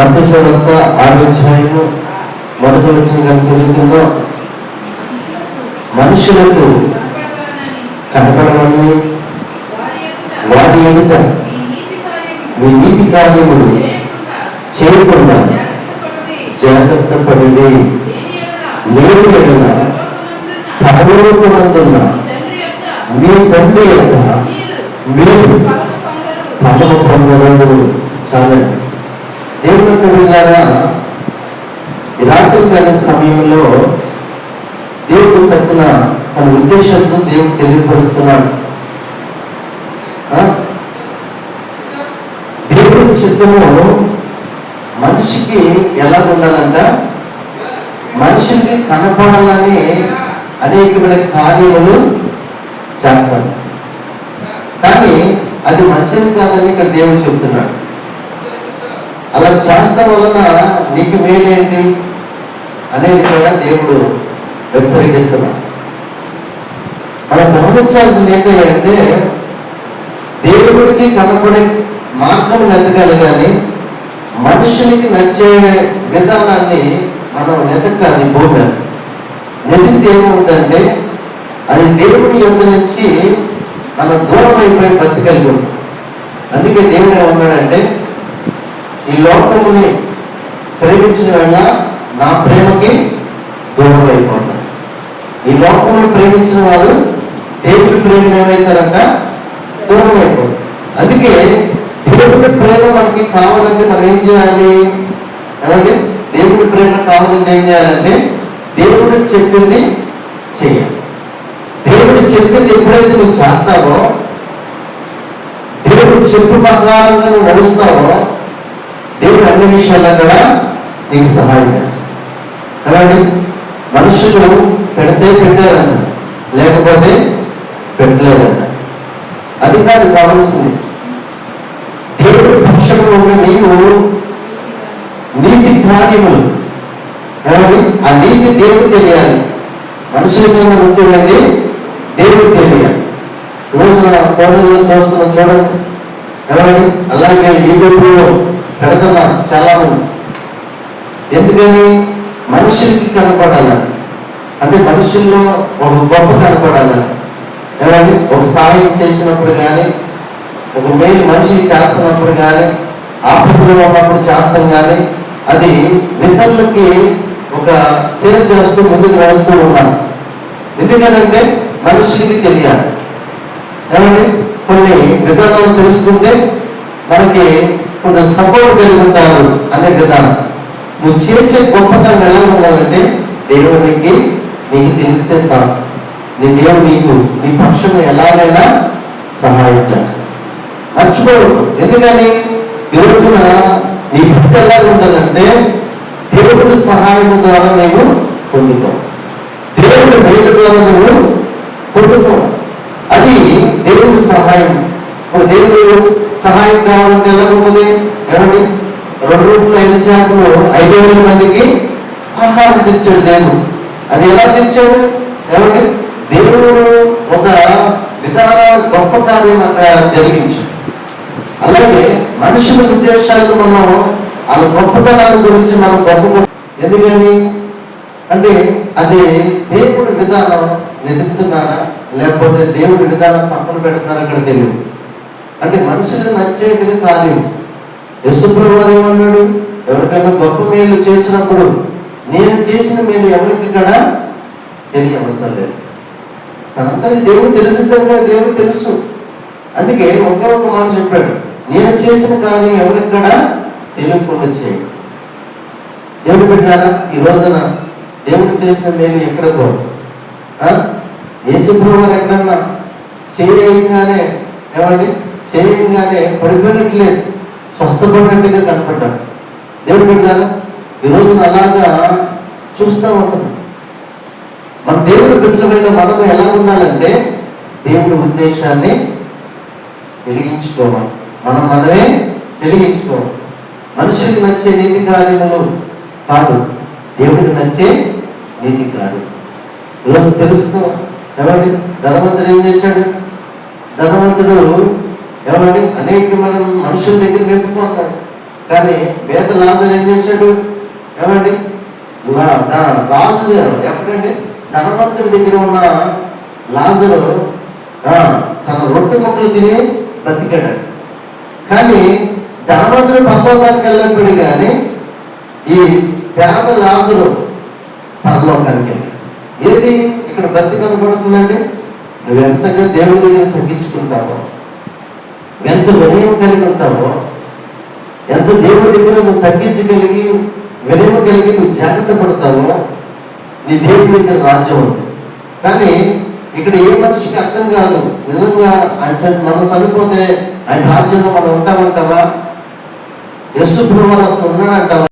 మధ్యస్థ ఆలోచనలు మొదటి వచ్చిన కలిసి చదువుతుందో మనుషులకు కనపడమని వారి ఎదుట మీ నీతి కార్యములు చేయకుండా జాగ్రత్త పడి లేని ఎడల పరలోకమందున్న మీ తండ్రి యొక్క మీరు పదవ పొందరు చాలండి. దేవుడు యొక్క రాత్రి కాల సమయంలో దేవుడు చక్కన తన ఉద్దేశంతో దేవుడు తెలియపరుస్తున్నాడు. దేవుడి చిత్తము మనిషికి ఎలా ఉండాలంట? మనిషికి కనపడాలని అనేకమైన కార్యములు చేస్తాడు. కానీ అది మంచిది కాదని ఇక్కడ దేవుడు చెప్తున్నాడు. అలా చేస్తాం వలన నీకు మేలేంటి అనేది కూడా దేవుడు హెచ్చరిస్తున్నాడు మనం గమనించాల్సింది ఏంటి అంటే దేవుడికి కనపడే మార్గం వెతకాలి కానీ మనుషులకి నచ్చే విధానాన్ని మనం వెతకాలి భూమి వెతికితే ఏముందంటే అది దేవుడి యొక్క నుంచి మనం దూరం అయిపోయి బతికలిగి ఉంటాం అందుకే దేవుడు ఏమన్నాడంటే ఈ లోకముని ప్రేమించిన వెళ్ళ నా ప్రేమకి దూరం అయిపోతారు ఈ లోకమును ప్రేమించిన వారు దేవుడి ప్రేమను ఏమవుతారంట దూరం అయిపోతారు అందుకే దేవుడి ప్రేమ మనకి కావాలంటే మనం ఏం చేయాలి? ఏమండి? దేవుడి ప్రేమ కావాలంటే ఏం చేయాలంటే దేవుడు చెప్పింది చేయాలి. దేవుడు చెప్పింది ఎప్పుడైతే నువ్వు చేస్తావో దేవుడు చెప్పు ప్రకారంగా నువ్వు నడుస్తావో అన్ని విషయాల్లో కూడా నీకు సహాయం చేస్తాను అలాంటి మనుషులు పెడితే పెట్టారన్న లేకపోతే పెట్టలేదన్న అది కాదు కావాల్సింది. దేవుడి పక్షంలో ఉన్న నీవు నీతి కార్యములు. ఏమండి ఆ నీతి దేవుడు తెలియాలి. మనుషుల కన్నా దేవుడు తెలియాలి. రోజున ఫోన్లో చూస్తున్నాం చూడండి. అలాగే యూట్యూబ్లో పెడుతున్నాం చాలా మంది ఎందుకని? మనుషులకి కనపడాలని అంటే మనుషుల్లో ఒక గొప్ప కనపడాలని ఏమండి ఒక సహాయం చేసినప్పుడు కానీ ఒక మేలు మనిషికి చేస్తున్నప్పుడు కానీ ఆపదలో ఉన్నప్పుడు చేస్తాం కానీ అది ఇతరులకి ఒక సేవ చేస్తూ ముందుకు నడుస్తూ ఉన్నాను ఎందుకనంటే మనుషులకి తెలియాలి. ఏమండి కొన్ని విధానాలు తెలుసుకుంటే మనకి కొంత సపోర్ట్ కలిగి ఉంటారు అనే కదా. నువ్వు చేసే గొప్పతనం ఎలా ఉండాలంటే దేవునికి నీకు తెలిస్తే సార్ నీ దేవుడు నీకు నీ పక్షంలో ఎలాగైనా సహాయం చేస్తాడు. మర్చిపోవద్దు. ఎందుకని? ఈ రోజున నీ భక్తి ఎలా ఉండాలంటే దేవుడి సహాయం ద్వారా నీవు పొందుతావు. దేవుడి మేలు ద్వారా నువ్వు పొందుతావు. అది దేవుడి సహాయం. మరి దేవుడు సహాయం కావాలంటే ఎలా ఉంటుంది? ఏమండి రెండు రూపాయలు ఐదు శాఖలు ఐదు వేల మందికి ఆహారం తెచ్చాడు దేవుడు. అది ఎలా తెచ్చాడు? ఏమండి దేవుడు ఒక విధానాల గొప్ప కార్యం అక్కడ జరిగించాడు. అలాగే మనుషుల ఉద్దేశాలకు మనం వాళ్ళ గొప్పతనాల గురించి మనం గొప్ప ఎందుకని? అంటే అది దేవుడి విధానం వెతుకుతున్నారా? లేకపోతే దేవుడి విధానం పక్కన పెడుతున్నారా? అక్కడ తెలియదు. అంటే మనుషులు నచ్చేటివి కాదు యశుప్రభు వారు ఏమన్నాడు ఎవరికైనా గొప్ప మేలు చేసినప్పుడు నేను చేసిన మేలు ఎవరికి కూడా తెలియవసరం లేదు. తనంతరికి దేవుడు తెలుసుద్దని కూడా దేవుడు తెలుసు. అందుకే ఒకే ఒక మాట చెప్పాడు. నేను చేసిన కానీ ఎవరికి కూడా తెలియకుండా చేయడు దేవుడు పెట్టారా? ఈ రోజున దేవుడు చేసిన మేలు ఎక్కడ పోదు యేసుప్రభు ఎక్కడన్నా చేయగానే ఏమండి చేయగానే పడిపోయినట్లేదు స్వస్థపడినట్టుగా కనపడ్డారు. దేవుడు పెట్టారా ఈ రోజున అలాగా చూస్తూ ఉంటాం. మన దేవుడు బిడ్డలమైన మనము ఎలా ఉండాలంటే దేవుడి ఉద్దేశాన్ని వెలిగించుకోవాలి. మనం మనమే వెలిగించుకోవాలి. మనుషులకు నచ్చే నీతి కార్యములు కాదు. దేవుడికి నచ్చే నీతి కార్యం. ఈరోజు తెలుసుకో ఎవరి? ధనవంతుడు ఏం చేశాడు? ధనవంతుడు ఏమండి అనేక మనం మనుషుల దగ్గర మెప్పుకుంటాడు కానీ వేద లాజర్ ఏం చేశాడు? ఏమండి రాజు గారు. ఎప్పుడంటే ధనవంతుడి దగ్గర ఉన్న లాజరు తన రొట్టె ముక్కలు తిని బతికాడు కానీ ధనవంతుడు పరలోకానికి వెళ్ళినప్పుడు కానీ ఈ పేద లాజరు పరలోకానికి వెళ్ళాడు. ఏది? ఇక్కడ బతి కనబడుతుందండి? నువ్వు ఎంతగా దేవుడి దగ్గర తగ్గించుకుంటావో ఎంత వినయం కలిగి ఉంటావో ఎంత దేవుడి దగ్గర నువ్వు తగ్గించగలిగి వినయం కలిగి నువ్వు జాగ్రత్త పడతావో నీ దేవుడి దగ్గర రాజ్యం ఉంది. కానీ ఇక్కడ ఏ మనిషికి అర్థం కాదు. నిజంగా ఆయన మనం చనిపోతే ఆయన రాజ్యంలో మనం ఉంటామంటావా? యస్సు ప్రభు అసలు ఉన్నాడంటావా?